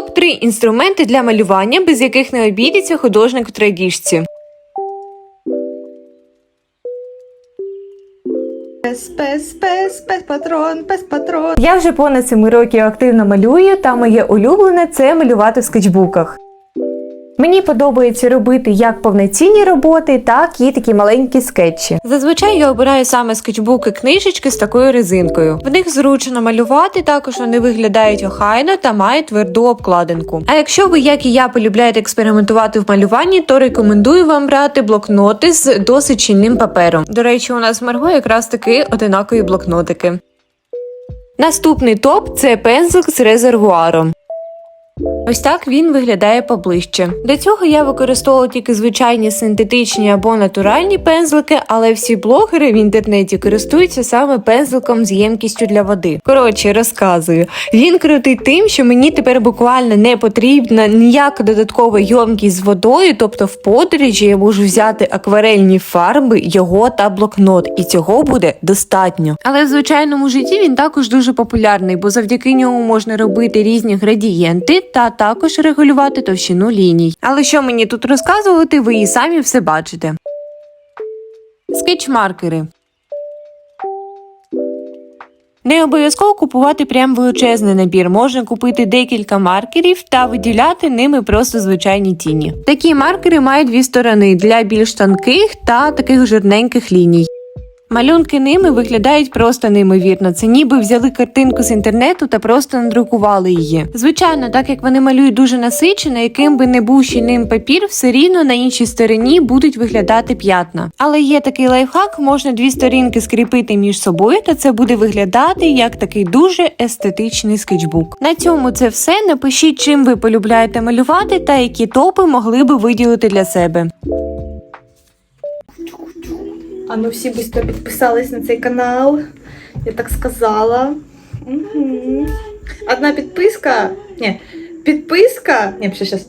Топ 3 інструменти для малювання, без яких не обійдеться художник в традіжці. Пес, пес, пес, пес патрон, пес патрон. Я вже понад 7 років активно малюю, та моє улюблене це малювати в скетчбуках. Мені подобається робити як повноцінні роботи, так і такі маленькі скетчі. Зазвичай я обираю саме скетчбуки книжечки з такою резинкою. В них зручно малювати, також вони виглядають охайно та мають тверду обкладинку. А якщо ви, як і я, полюбляєте експериментувати в малюванні, то рекомендую вам брати блокноти з досить щільним папером. До речі, у нас Марго якраз таки одинакові блокнотики. Наступний топ це пензлик з резервуаром. Ось так він виглядає поближче. Для цього я використовувала тільки звичайні синтетичні або натуральні пензлики, але всі блогери в інтернеті користуються саме пензликом з ємкістю для води. Коротше, розказую. Він крутий тим, що мені тепер буквально не потрібна ніяка додаткова ємкість з водою, тобто в подорожі я можу взяти акварельні фарби, його та блокнот, і цього буде достатньо. Але в звичайному житті він також дуже популярний, бо завдяки ньому можна робити різні градієнти та також регулювати товщину ліній. Але що мені тут розказувати, ви і самі все бачите. Скетчмаркери. Не обов'язково купувати прям величезний набір. Можна купити декілька маркерів та виділяти ними просто звичайні тіні. Такі маркери мають дві сторони для більш тонких та таких жирненьких ліній. Малюнки ними виглядають просто неймовірно. Це ніби взяли картинку з інтернету та просто надрукували її. Звичайно, так як вони малюють дуже насичено, яким би не був щільним папір, все рівно на іншій стороні будуть виглядати п'ятна. Але є такий лайфхак, можна дві сторінки скріпити між собою, та це буде виглядати як такий дуже естетичний скетчбук. На цьому це все. Напишіть, чим ви полюбляєте малювати та які топи могли би виділити для себе. А ну всі быстро підписались на цей канал. Я так сказала. Угу. Одна підписка. Ні, підписка. Ні, ще щас.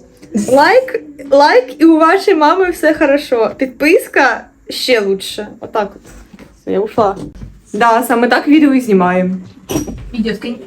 Лайк, лайк, і у вашої мами все хорошо. Підписка ще лучше. Отак от. Я ушла. Да, саме так відео і знімаємо. Відео скинь.